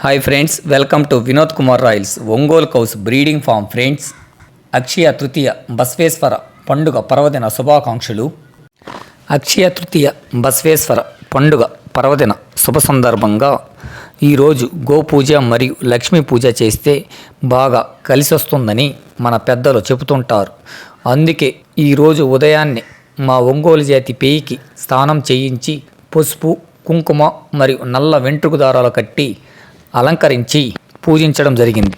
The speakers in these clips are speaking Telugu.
Hi friends welcome to Vinod Kumar royals Ongole cows breeding farm friends Akshaya Tritiya Basaveshwara పండుగ పర్వదిన శుభాకాంక్షలు అక్షయ తృతీయ బస్వేశ్వర పండుగ పర్వదిన శుభ సందర్భంగా ఈరోజు గోపూజ మరియు లక్ష్మీ పూజ చేస్తే బాగా కలిసి వస్తుందని మన పెద్దలు చెబుతుంటారు. అందుకే ఈరోజు ఉదయాన్నే మా ఒంగోలు జాతి పేయికి స్నానం చేయించి పసుపు కుంకుమ మరియు నల్ల వెంట్రుకు దారాలు కట్టి అలంకరించి పూజించడం జరిగింది.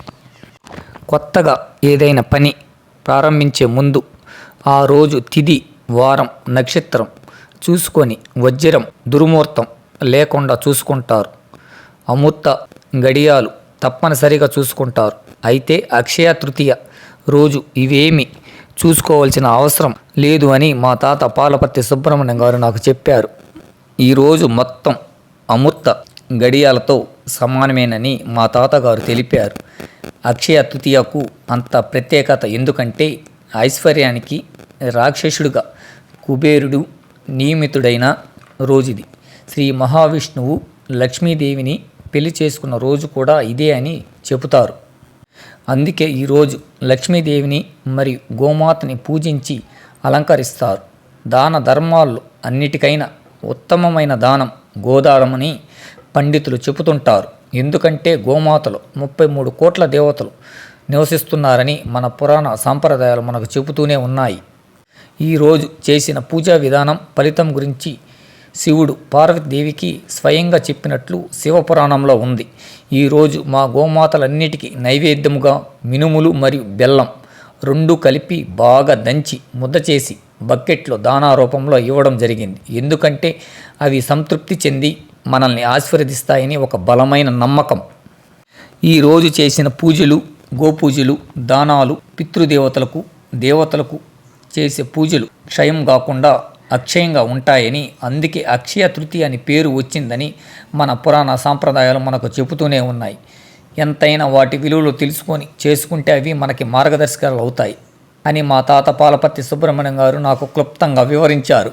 కొత్తగా ఏదైనా పని ప్రారంభించే ముందు ఆ రోజు తిది వారం నక్షత్రం చూసుకొని వజ్రం దుర్ముహూర్తం లేకుండా చూసుకుంటారు. అమూర్త గడియాలు తప్పనిసరిగా చూసుకుంటారు. అయితే అక్షయ తృతీయ రోజు ఇవేమి చూసుకోవాల్సిన అవసరం లేదు అని మా తాత పాలపర్తి సుబ్రహ్మణ్యం గారు నాకు చెప్పారు. ఈరోజు మొత్తం అమూర్త గడియాలతో సమానమేనని మా తాతగారు తెలిపారు. అక్షయ తృతీయకు అంత ప్రత్యేకత ఎందుకంటే ఐశ్వర్యానికి రాక్షసుడుగా కుబేరుడు నియమితుడైన రోజుది. శ్రీ మహావిష్ణువు లక్ష్మీదేవిని పెళ్ళి చేసుకున్న రోజు కూడా ఇదే అని చెబుతారు. అందుకే ఈరోజు లక్ష్మీదేవిని మరియు గోమాతని పూజించి అలంకరిస్తారు. దాన ధర్మాల్లో అన్నిటికైనా ఉత్తమమైన దానం గోదానమని పండితులు చెబుతుంటారు. ఎందుకంటే గోమాతలు ముప్పై మూడు కోట్ల దేవతలు నివసిస్తున్నారని మన పురాణ సాంప్రదాయాలు మనకు చెబుతూనే ఉన్నాయి. ఈరోజు చేసిన పూజా విధానం ఫలితం గురించి శివుడు పార్వతీదేవికి స్వయంగా చెప్పినట్లు శివపురాణంలో ఉంది. ఈరోజు మా గోమాతలన్నిటికీ నైవేద్యముగా మినుములు మరియు బెల్లం రెండు కలిపి బాగా దంచి ముద్ద చేసి బకెట్లో దానా రూపంలో ఇవ్వడం జరిగింది. ఎందుకంటే అవి సంతృప్తి చెంది మనల్ని ఆశీర్వదిస్తాయని ఒక బలమైన నమ్మకం. ఈరోజు చేసిన పూజలు గోపూజలు దానాలు పితృదేవతలకు దేవతలకు చేసే పూజలు క్షయం కాకుండా అక్షయంగా ఉంటాయని అందుకే అక్షయ తృతీయ అని పేరు వచ్చిందని మన పురాణ సాంప్రదాయాలు మనకు చెబుతూనే ఉన్నాయి. ఎంతైనా వాటి విలువలు తెలుసుకొని చేసుకుంటే అవి మనకి మార్గదర్శకాలు అవుతాయి అని మా తాత పాలపత్తి సుబ్రహ్మణ్యం గారు నాకు క్లుప్తంగా వివరించారు.